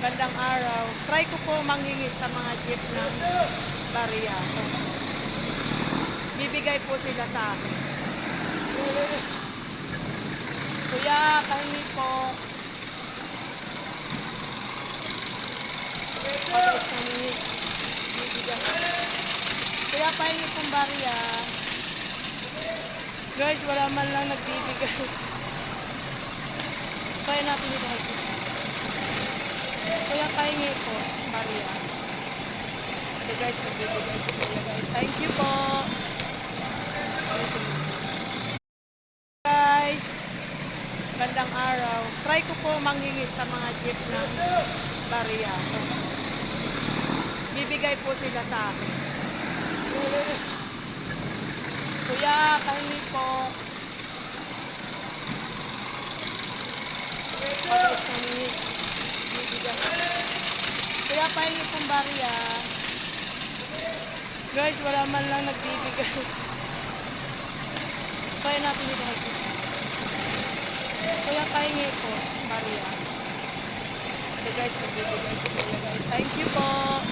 Bandang araw. Try ko po manghingi sa mga jeep ng barya. Bibigay po sila sa akin. Kuya, pahingi po. Pagkis na hingi. Bibigay. Kuya, pahingi pong barya. Guys, wala man lang nagbibigay. Kaya natin ito. Pahingi po, Maria. Okay guys, magbibigay si Kuya guys. Thank you po. Guys, bandang araw. Try ko po manghingi sa mga jeep ng Maria. Bibigay po sila sa akin. Kuya, pahingi po. Pagkis na. Kaya pahingi pong barya. Guys, wala man lang nagbibigay. Kaya natin ito. Kaya pahingi po, barya. Okay guys, magbibigay si Kuya guys. Thank you po.